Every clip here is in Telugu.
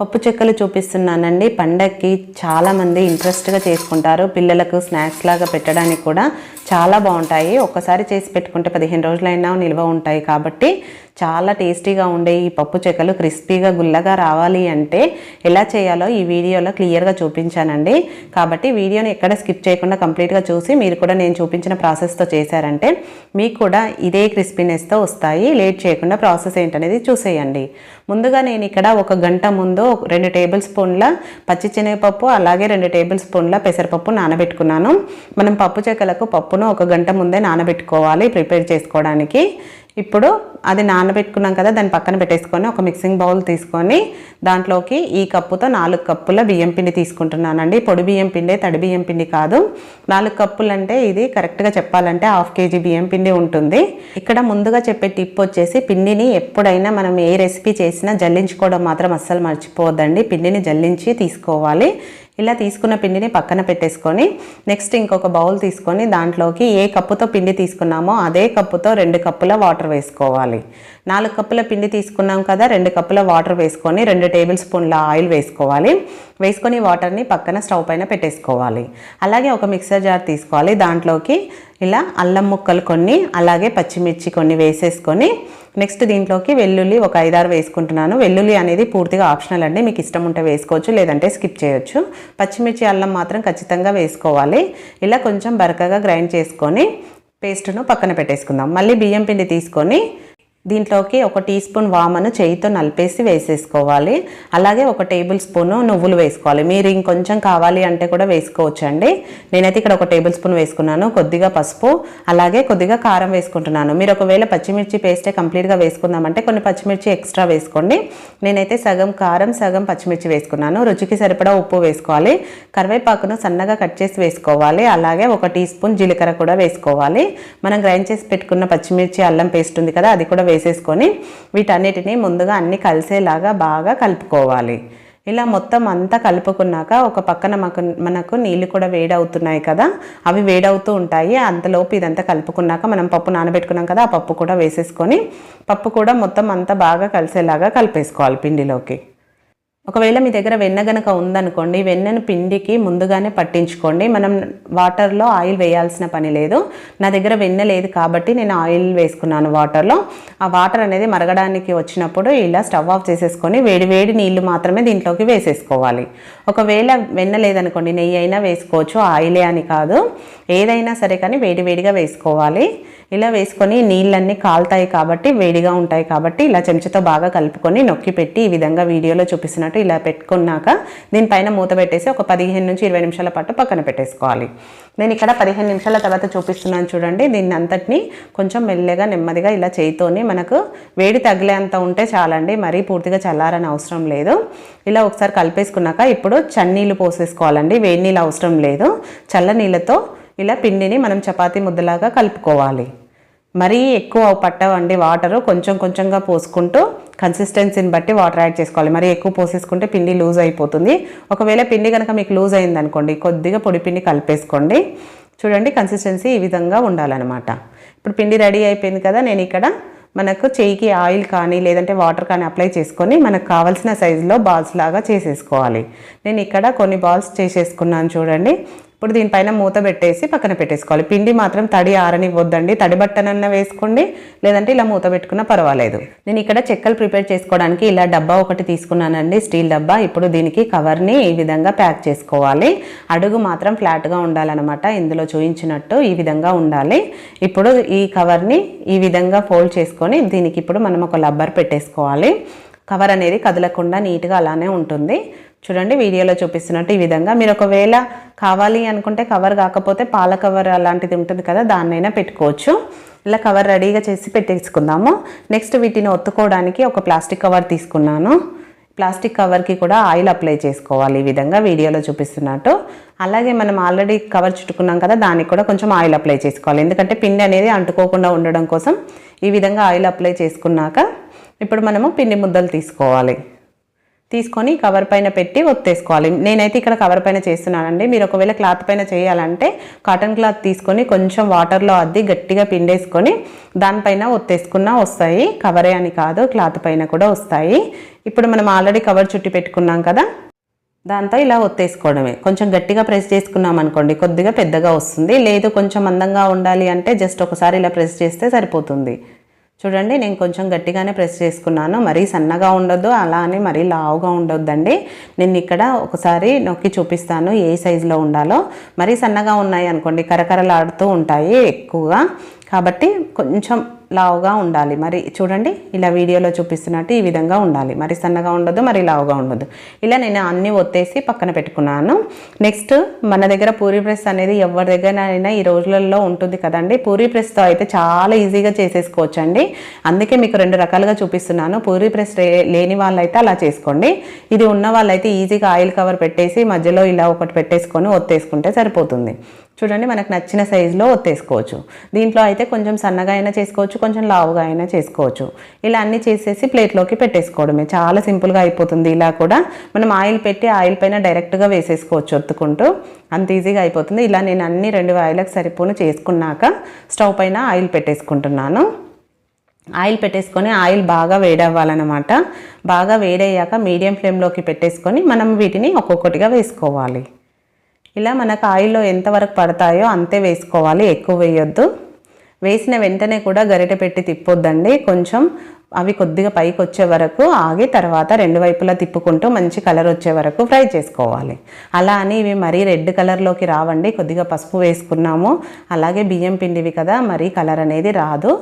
పప్పు చెక్కలు చూపిస్తున్నానండి. పండక్కి చాలామంది ఇంట్రెస్ట్గా చేసుకుంటారు. పిల్లలకు స్నాక్స్ లాగా పెట్టడానికి కూడా చాలా బాగుంటాయి. ఒక్కసారి చేసి పెట్టుకుంటే పదిహేను రోజులైనా నిల్వ ఉంటాయి కాబట్టి చాలా టేస్టీగా ఉండే ఈ పప్పు చెక్కలు క్రిస్పీగా గుల్లగా రావాలి అంటే ఎలా చేయాలో ఈ వీడియోలో క్లియర్గా చూపించానండి. కాబట్టి వీడియోని ఎక్కడ స్కిప్ చేయకుండా కంప్లీట్గా చూసి మీరు కూడా నేను చూపించిన ప్రాసెస్తో చేశారంటే మీకు కూడా ఇదే క్రిస్పీనెస్తో వస్తాయి. లేట్ చేయకుండా ప్రాసెస్ ఏంటనేది చూసేయండి. ముందుగా నేను ఇక్కడ ఒక గంట ముందు రెండు టేబుల్ స్పూన్ల పచ్చి శనగపప్పు అలాగే రెండు టేబుల్ స్పూన్ల పెసరపప్పు నానబెట్టుకున్నాను. మనం పప్పు చెక్కలకు పప్పును ఒక గంట ముందే నానబెట్టుకోవాలి ప్రిపేర్ చేసుకోవడానికి. ఇప్పుడు అది నానబెట్టుకున్నాం కదా దాన్ని పక్కన పెట్టేసుకొని ఒక మిక్సింగ్ బౌల్ తీసుకొని దాంట్లోకి ఈ కప్పుతో నాలుగు కప్పుల బియ్యం పిండి తీసుకుంటున్నానండి. పొడి బియ్యం పిండి తడి బియ్యం పిండి కాదు. నాలుగు కప్పులు అంటే ఇది కరెక్ట్గా చెప్పాలంటే హాఫ్ కేజీ బియ్యం పిండి ఉంటుంది. ఇక్కడ ముందుగా చెప్పే టిప్ వచ్చేసి పిండిని ఎప్పుడైనా మనం ఏ రెసిపీ చేసినా జల్లించుకోవడం మాత్రం అస్సలు మర్చిపోవద్దండి. పిండిని జల్లించి తీసుకోవాలి. ఇలా తీసుకున్న పిండిని పక్కన పెట్టేసుకొని నెక్స్ట్ ఇంకొక బౌల్ తీసుకొని దాంట్లోకి ఏ కప్పుతో పిండి తీసుకున్నామో అదే కప్పుతో రెండు కప్పుల వాటర్ వేసుకోవాలి. నాలుగు కప్పుల పిండి తీసుకున్నాం కదా రెండు కప్పుల వాటర్ వేసుకొని రెండు టేబుల్ స్పూన్ల ఆయిల్ వేసుకోవాలి. వేసుకొని వాటర్ని పక్కన స్టవ్ పైన పెట్టేసుకోవాలి. అలాగే ఒక మిక్సర్ జార్ తీసుకోవాలి. దాంట్లోకి ఇలా అల్లం ముక్కలు కొన్ని అలాగే పచ్చిమిర్చి కొన్ని వేసేసుకొని నెక్స్ట్ దీంట్లోకి వెల్లుల్లి ఒక ఐదారు వేసుకుంటున్నాను. వెల్లుల్లి అనేది పూర్తిగా ఆప్షనల్ అండి. మీకు ఇష్టం ఉంటే వేసుకోవచ్చు లేదంటే స్కిప్ చేయొచ్చు. పచ్చిమిర్చి అల్లం మాత్రం ఖచ్చితంగా వేసుకోవాలి. ఇలా కొంచెం బరకగా గ్రైండ్ చేసుకొని పేస్ట్ను పక్కన పెట్టేసుకుందాం. మళ్ళీ బియ్యం పిండి తీసుకొని దీంట్లోకి ఒక టీ స్పూన్ వామను చేయితో నలిపేసి వేసేసుకోవాలి. అలాగే ఒక టేబుల్ స్పూను నువ్వులు వేసుకోవాలి. మీరు ఇంకొంచెం కావాలి అంటే కూడా వేసుకోవచ్చు అండి నేనైతే ఇక్కడ ఒక టేబుల్ స్పూన్ వేసుకున్నాను కొద్దిగా పసుపు అలాగే కొద్దిగా కారం వేసుకుంటున్నాను. మీరు ఒకవేళ పచ్చిమిర్చి పేస్టే కంప్లీట్గా వేసుకుందామంటే కొన్ని పచ్చిమిర్చి ఎక్స్ట్రా వేసుకోండి. నేనైతే సగం కారం సగం పచ్చిమిర్చి వేసుకున్నాను. రుచికి సరిపడా ఉప్పు వేసుకోవాలి. కరివేపాకును సన్నగా కట్ చేసి వేసుకోవాలి. అలాగే ఒక టీ స్పూన్ జీలకర్ర కూడా వేసుకోవాలి. మనం గ్రైండ్ చేసి పెట్టుకున్న పచ్చిమిర్చి అల్లం పేస్ట్ ఉంది కదా అది కూడా వేసేసుకొని వీటన్నిటిని ముందుగా అన్ని కలిసేలాగా బాగా కలుపుకోవాలి. ఇలా మొత్తం అంతా కలుపుకున్నాక ఒక పక్కన మాకు మనకు నీళ్ళు కూడా వేడవుతున్నాయి కదా అవి వేడవుతూ ఉంటాయి. అంతలోపు ఇదంతా కలుపుకున్నాక మనం పప్పు నానబెట్టుకున్నాం కదా ఆ పప్పు కూడా వేసేసుకొని పప్పు కూడా మొత్తం అంతా బాగా కలిసేలాగా కలిపేసుకోవాలి పిండిలోకి. ఒకవేళ మీ దగ్గర వెన్న గనక ఉందనుకోండి వెన్నను పిండికి ముందుగానే పట్టించుకోండి. మనం వాటర్లో ఆయిల్ వేయాల్సిన పని లేదు. నా దగ్గర వెన్న లేదు కాబట్టి నేను ఆయిల్ వేసుకున్నాను వాటర్లో. ఆ వాటర్ అనేది మరగడానికి వచ్చినప్పుడు ఇలా స్టవ్ ఆఫ్ చేసేసుకొని వేడి వేడి నీళ్ళు మాత్రమే దీంట్లోకి వేసేసుకోవాలి. ఒకవేళ వెన్న లేదనుకోండి నెయ్యి అయినా వేసుకోవచ్చు. ఆయిలే అని కాదు. ఏదైనా సరే కానీ వేడివేడిగా వేసుకోవాలి. ఇలా వేసుకొని నీళ్ళన్నీ కాలుతాయి కాబట్టి వేడిగా ఉంటాయి కాబట్టి ఇలా చెంచాతో బాగా కలుపుకొని నొక్కి పెట్టి ఈ విధంగా వీడియోలో చూపిస్తున్నట్టు ఇలా పెట్టుకున్నాక దీనిపైన మూత పెట్టేసి ఒక పదిహేను నుంచి ఇరవై నిమిషాల పాటు పక్కన పెట్టేసుకోవాలి. నేను ఇక్కడ పదిహేను నిమిషాల తర్వాత చూపిస్తున్నాను చూడండి. దీన్ని అంతటిని కొంచెం మెల్లగా నెమ్మదిగా ఇలా చేయితోని మనకు వేడి తగిలేంత ఉంటే చాలండి. మరీ పూర్తిగా చల్లారని అవసరం లేదు. ఇలా ఒకసారి కలిపేసుకున్నాక ఇప్పుడు చన్నీళ్ళు పోసేసుకోవాలండి. వేడి నీళ్ళు అవసరం లేదు. చల్ల నీళ్ళతో ఇలా పిండిని మనం చపాతీ ముద్దలాగా కలుపుకోవాలి. మరీ ఎక్కువ పట్టవండి వాటర్ కొంచెం కొంచెంగా పోసుకుంటూ కన్సిస్టెన్సీని బట్టి వాటర్ యాడ్ చేసుకోవాలి. మరి ఎక్కువ పోసేసుకుంటే పిండి లూజ్ అయిపోతుంది. ఒకవేళ పిండి కనుక మీకు లూజ్ అయిందనుకోండి కొద్దిగా పొడి పిండి కలిపేసుకోండి. చూడండి కన్సిస్టెన్సీ ఈ విధంగా ఉండాలన్నమాట. ఇప్పుడు పిండి రెడీ అయిపోయింది కదా నేను ఇక్కడ మనకు చేయికి ఆయిల్ కానీ లేదంటే వాటర్ కానీ అప్లై చేసుకొని మనకు కావాల్సిన సైజులో బాల్స్ లాగా చేసేసుకోవాలి. నేను ఇక్కడ కొన్ని బాల్స్ చేసేసుకున్నాను చూడండి. ఇప్పుడు దీనిపైన మూత పెట్టేసి పక్కన పెట్టేసుకోవాలి. పిండి మాత్రం తడి ఆరనివ్వద్దండి. తడి బట్టనన్న వేసుకోండి. లేదంటే ఇలా మూత పెట్టుకున్నా పర్వాలేదు. నేను ఇక్కడ చెక్కలు ప్రిపేర్ చేసుకోవడానికి ఇలా డబ్బా ఒకటి తీసుకున్నానండి. స్టీల్ డబ్బా. ఇప్పుడు దీనికి కవర్ని ఈ విధంగా ప్యాక్ చేసుకోవాలి. అడుగు మాత్రం ఫ్లాట్గా ఉండాలన్నమాట. ఇందులో చూయించినట్టు ఈ విధంగా ఉండాలి. ఇప్పుడు ఈ కవర్ని ఈ విధంగా ఫోల్డ్ చేసుకొని దీనికి ఇప్పుడు మనం ఒక లబ్బర్ పెట్టేసుకోవాలి. కవర్ అనేది కదలకుండా నీట్గా అలానే ఉంటుంది. చూడండి వీడియోలో చూపిస్తున్నట్టు ఈ విధంగా. మీరు ఒకవేళ కావాలి అనుకుంటే కవర్ కాకపోతే పాల కవర్ అలాంటిది ఉంటుంది కదా దాన్నైనా పెట్టుకోవచ్చు. ఇలా కవర్ రెడీగా చేసి పెట్టేసుకుందాము. నెక్స్ట్ వీటిని ఒత్తుకోవడానికి ఒక ప్లాస్టిక్ కవర్ తీసుకున్నాను. ప్లాస్టిక్ కవర్కి కూడా ఆయిల్ అప్లై చేసుకోవాలి ఈ విధంగా వీడియోలో చూపిస్తున్నట్టు. అలాగే మనం ఆల్రెడీ కవర్ చుట్టుకున్నాం కదా దానికి కూడా కొంచెం ఆయిల్ అప్లై చేసుకోవాలి. ఎందుకంటే పిండి అనేది అంటుకోకుండా ఉండడం కోసం ఈ విధంగా ఆయిల్ అప్లై చేసుకున్నాక ఇప్పుడు మనము పిండి ముద్దలు తీసుకోవాలి. తీసుకొని కవర్ పైన పెట్టి ఒత్తేసుకోవాలి. నేనైతే ఇక్కడ కవర్ పైన చేస్తున్నానండి. మీరు ఒకవేళ క్లాత్ పైన చేయాలంటే కాటన్ క్లాత్ తీసుకొని కొంచెం వాటర్లో అద్ది గట్టిగా పిండేసుకొని దానిపైన ఒత్తేసుకున్నా వస్తాయి. కవరే అని కాదు క్లాత్ పైన కూడా వస్తాయి. ఇప్పుడు మనం ఆల్రెడీ కవర్ చుట్టి పెట్టుకున్నాం కదా దాంతో ఇలా ఒత్తేసుకోవడమే. కొంచెం గట్టిగా ప్రెస్ చేసుకున్నాం అనుకోండి కొద్దిగా పెద్దగా వస్తుంది. లేదు కొంచెం అందంగా ఉండాలి అంటే జస్ట్ ఒకసారి ఇలా ప్రెస్ చేస్తే సరిపోతుంది. చూడండి నేను కొంచెం గట్టిగానే ప్రెస్ చేసుకున్నాను. మరీ సన్నగా ఉండొద్దు అలా అని మరీ లావుగా ఉండొద్దండి. నేను ఇక్కడ ఒకసారి నొక్కి చూపిస్తాను ఏ సైజులో ఉండాలో. మరీ సన్నగా ఉన్నాయి అనుకోండి కరకరలాడుతూ ఉంటాయి ఎక్కువగా. కాబట్టి కొంచెం లావుగా ఉండాలి. మరి చూడండి ఇలా వీడియోలో చూపిస్తున్నట్టు ఈ విధంగా ఉండాలి. మరి సన్నగా ఉండదు మరి లావుగా ఉండదు. ఇలా నేను అన్నీ ఒత్తేసి పక్కన పెట్టుకున్నాను. నెక్స్ట్ మన దగ్గర పూరీ ప్రెస్ అనేది ఎవరి దగ్గరైనా ఈ రోజులలో ఉంటుంది కదండి. పూరీ ప్రెస్తో అయితే చాలా ఈజీగా చేసేసుకోవచ్చు అండి అందుకే మీకు రెండు రకాలుగా చూపిస్తున్నాను. పూరీ ప్రెస్ లేని వాళ్ళైతే అలా చేసుకోండి. ఇది ఉన్న వాళ్ళైతే ఈజీగా ఆయిల్ కవర్ పెట్టేసి మధ్యలో ఇలా ఒకటి పెట్టేసుకొని ఒత్తేసుకుంటే సరిపోతుంది. చూడండి మనకు నచ్చిన సైజులో ఒత్తేసుకోవచ్చు. దీంట్లో అయితే కొంచెం సన్నగా అయినా చేసుకోవచ్చు కొంచెం లావుగా అయినా చేసుకోవచ్చు. ఇలా అన్నీ చేసేసి ప్లేట్లోకి పెట్టేసుకోవడమే. చాలా సింపుల్గా అయిపోతుంది. ఇలా కూడా మనం ఆయిల్ పెట్టి ఆయిల్ పైన డైరెక్ట్గా వేసేసుకోవచ్చు ఒత్తుకుంటూ. అంత ఈజీగా అయిపోతుంది. ఇలా నేను అన్ని రెండు ఆయిల్కి సరిపోను చేసుకున్నాక స్టవ్ పైన ఆయిల్ పెట్టేసుకుంటున్నాను. ఆయిల్ పెట్టేసుకొని ఆయిల్ బాగా వేడవ్వాలన్నమాట. బాగా వేడయ్యాక మీడియం ఫ్లేమ్లోకి పెట్టేసుకొని మనం వీటిని ఒక్కొక్కటిగా వేసుకోవాలి. ఇలా మనకు ఆయిల్లో ఎంతవరకు పడతాయో అంతే వేసుకోవాలి ఎక్కువ వేయొద్దు. వేసిన వెంటనే కూడా గరిటె పెట్టి తిప్పొద్దండి. కొంచెం అవి కొద్దిగా పైకి వచ్చే వరకు ఆగి తర్వాత రెండు వైపులా తిప్పుకుంటూ మంచి కలర్ వచ్చే వరకు ఫ్రై చేసుకోవాలి. అలా అని ఇవి మరీ రెడ్ కలర్లోకి రావండి. కొద్దిగా పసుపు వేసుకున్నాము. అలాగే బియ్యం పిండివి కదా మరీ కలర్ అనేది రాదు.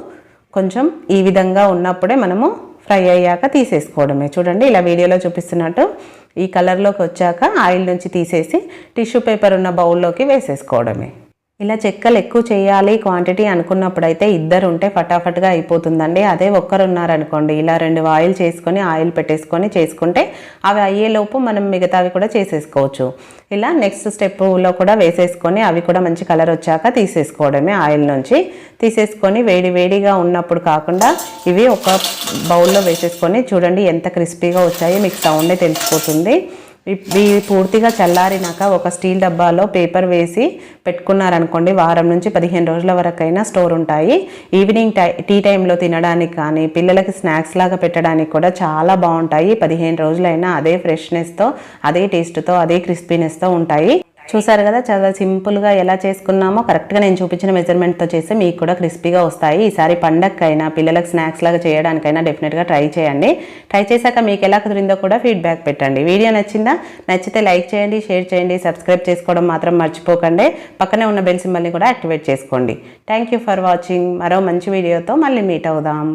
కొంచెం ఈ విధంగా ఉన్నప్పుడే మనము ఫ్రై అయ్యాక తీసేసుకోవడమే. చూడండి ఇలా వీడియోలో చూపిస్తున్నట్టు ఈ కలర్లోకి వచ్చాక ఆయిల్ నుంచి తీసేసి టిష్యూ పేపర్ ఉన్న బౌల్లోకి వేసేసుకోవడమే. ఇలా చెక్కలు ఎక్కువ చేయాలి క్వాంటిటీ అనుకున్నప్పుడు అయితే ఇద్దరు ఉంటే ఫటాఫట్గా అయిపోతుందండి. అదే ఒక్కరున్నారనుకోండి ఇలా రెండు ఆయిల్ చేసుకొని ఆయిల్ పెట్టేసుకొని చేసుకుంటే అవి అయ్యేలోపు మనం మిగతావి కూడా చేసేసుకోవచ్చు. ఇలా నెక్స్ట్ స్టెప్లో కూడా వేసేసుకొని అవి కూడా మంచి కలర్ వచ్చాక తీసేసుకోవడమే ఆయిల్ నుంచి. తీసేసుకొని వేడి వేడిగా ఉన్నప్పుడు కాకుండా ఇవి ఒక బౌల్లో వేసేసుకొని చూడండి ఎంత క్రిస్పీగా వచ్చాయో మీకు సౌండే తెలిసిపోతుంది. ఇవి పూర్తిగా చల్లారినాక ఒక స్టీల్ డబ్బాలో పేపర్ వేసి పెట్టుకున్నారనుకోండి వారం నుంచి పదిహేను రోజుల వరకైనా స్టోర్ ఉంటాయి. ఈవినింగ్ టై టీ టైంలో తినడానికి కానీ పిల్లలకి స్నాక్స్ లాగా పెట్టడానికి కూడా చాలా బాగుంటాయి. పదిహేను రోజులైనా అదే ఫ్రెష్నెస్తో అదే టేస్ట్తో అదే క్రిస్పీనెస్తో ఉంటాయి. చూసారు కదా చాలా సింపుల్గా ఎలా చేసుకున్నామో కరెక్ట్గా నేను చూపించిన మెజర్మెంట్తో చేస్తే మీకు కూడా క్రిస్పీగా వస్తాయి. ఈసారి పండక్కైనా పిల్లలకు స్నాక్స్ లాగా చేయడానికైనా డెఫినెట్గా ట్రై చేయండి. ట్రై చేశాక మీకు ఎలా కుదిరిందో కూడా ఫీడ్బ్యాక్ పెట్టండి. వీడియో నచ్చిందా? నచ్చితే లైక్ చేయండి షేర్ చేయండి సబ్స్క్రైబ్ చేసుకోవడం మాత్రం మర్చిపోకండి. పక్కనే ఉన్న బెల్ సింబల్ని కూడా యాక్టివేట్ చేసుకోండి. థ్యాంక్ యూ ఫర్ వాచింగ్ మరో మంచి వీడియోతో మళ్ళీ మీట్ అవుదాం.